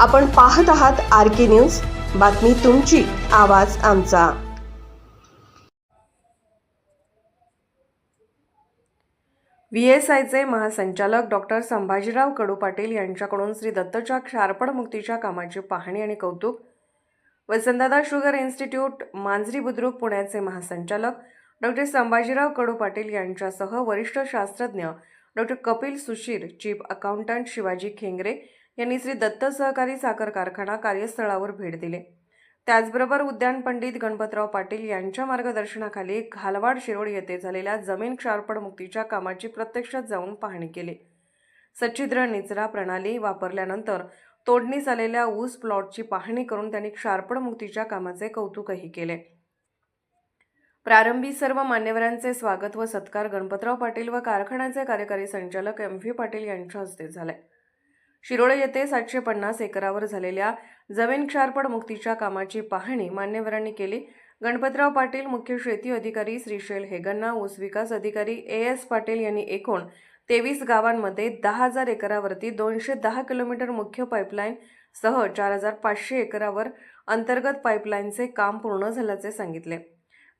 आपण पाहत आहात आर के न्यूज. बातमी तुमची आवाज आमचा. व्ही एस आयचे महासंचालक डॉक्टर संभाजीराव कडू पाटील यांच्याकडून श्री दत्तच्या क्षारपण मुक्तीच्या कामाची पाहणी आणि कौतुक. वसंतदादा शुगर इन्स्टिट्यूट मांजरी बुद्रुक पुण्याचे महासंचालक डॉक्टर संभाजीराव कडू पाटील यांच्यासह वरिष्ठ शास्त्रज्ञ doctor Kapil Sushir chief accountant Shivaji Khengre यांनी श्री दत्त सहकारी साखर कारखाना कार्यस्थळावर भेट दिली. त्याचबरोबर उद्यान पंडित गणपतराव पाटील यांच्या मार्गदर्शनाखाली घालवाड शिरोड येथे झालेल्या जमीन क्षारपड मुक्तीच्या कामाची प्रत्यक्षात जाऊन पाहणी केली. सच्छिद्र निचरा प्रणाली वापरल्यानंतर तोडणीस आलेल्या ऊस प्लॉटची पाहणी करून त्यांनी क्षारपण मुक्तीच्या कामाचे कौतुकही केले. प्रारंभी सर्व मान्यवरांचे स्वागत व सत्कार गणपतराव पाटील व कारखान्याचे कार्यकारी संचालक एम व्ही पाटील यांच्या हस्ते झाले. शिरोळे येथे सातशे पन्नास एकरावर झालेल्या जमीन क्षारपड मुक्तीच्या कामाची पाहणी मान्यवरांनी केली. गणपतराव पाटील मुख्य शेती अधिकारी श्रीशैल हेगन्ना ऊस विकास अधिकारी ए एस पाटील यांनी एकूण तेवीस गावांमध्ये दहा हजार एकरावरती दोनशे दहा किलोमीटर मुख्य पाईपलाईन सह चार हजार पाचशे एकरावर अंतर्गत पाईपलाईनचे काम पूर्ण झाल्याचे सांगितले.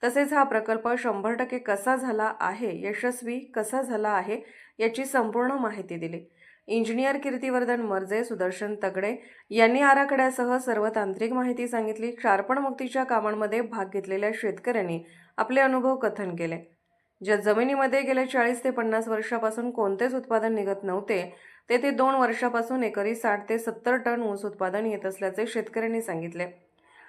तसेच हा प्रकल्प शंभर टक्के कसा झाला आहे यशस्वी कसा झाला आहे याची संपूर्ण माहिती दिली. इंजिनियर कीर्तिवर्धन मर्जे सुदर्शन तगडे यांनी आराखड्यासह सर्व तांत्रिक माहिती सांगितली. क्षारपण मुक्तीच्या कामांमध्ये भाग घेतलेल्या शेतकऱ्यांनी आपले अनुभव कथन केले. ज्या जमिनीमध्ये गेल्या चाळीस ते पन्नास वर्षापासून कोणतेच उत्पादन निघत नव्हते तेथे दोन वर्षापासून एकरी साठ ते सत्तर टन ऊस उत्पादन येत असल्याचे शेतकऱ्यांनी सांगितले.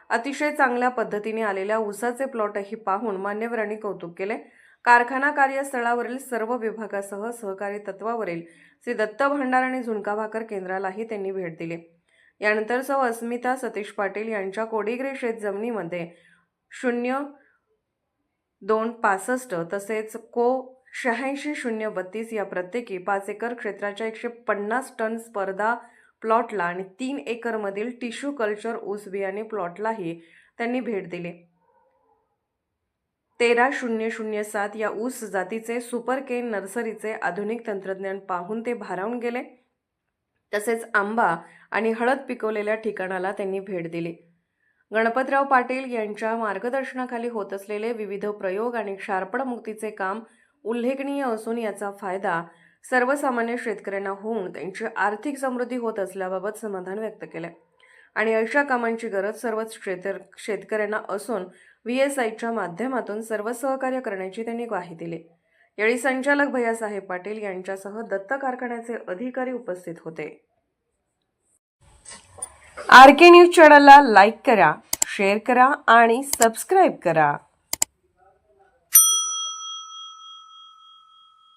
अतिशय चांगल्या पद्धतीने आलेल्या ऊसाचे प्लॉटही पाहून मान्यवरांनी कौतुक केले. कारखाना कार्यस्थळावरील सर्व विभागासह सहकारी तत्वावरील श्री दत्त भांडार आणि झुणका भाकर केंद्रालाही त्यांनी भेट दिली. यानंतर सौ. अस्मिता सतीश पाटील यांच्या कोडिग्रे शेत जमिनीमध्ये शून्य दोन पासष्ट तसेच को शहाऐंशी शून्य बत्तीस या प्रत्येकी पाच एकर क्षेत्राच्या एकशे पन्नास टन स्पर्धा प्लॉटला आणि तीन एकरमधील टिश्यू कल्चर ऊस बियाणे प्लॉटलाही त्यांनी भेट दिली. तेरा शून्य शून्य सात या ऊस जातीचे सुपर केन नर्सरीचे आधुनिक तंत्रज्ञान पाहून ते भारावून गेले. तसेच आंबा आणि हळद पिकवलेल्या ठिकाणाला त्यांनी भेट दिली. गणपतराव पाटील यांच्या मार्गदर्शनाखाली होत असलेले विविध प्रयोग आणि क्षारपणमुक्तीचे काम उल्लेखनीय असून याचा फायदा सर्वसामान्य शेतकऱ्यांना होऊन त्यांची आर्थिक समृद्धी होत असल्याबाबत समाधान व्यक्त केलं आणि अशा कामांची गरज सर्वच शेत शेतकऱ्यांना असून व्ही एस आयच्या माध्यमातून सर्व सहकार्य करण्याची त्यांनी ग्वाही दिली. यावेळी संचालक भैयासाहेब पाटील यांच्यासह दत्त कारखान्याचे अधिकारी उपस्थित होते. आर के न्यूज चॅनलला लाईक करा शेअर करा आणि सबस्क्राईब करा.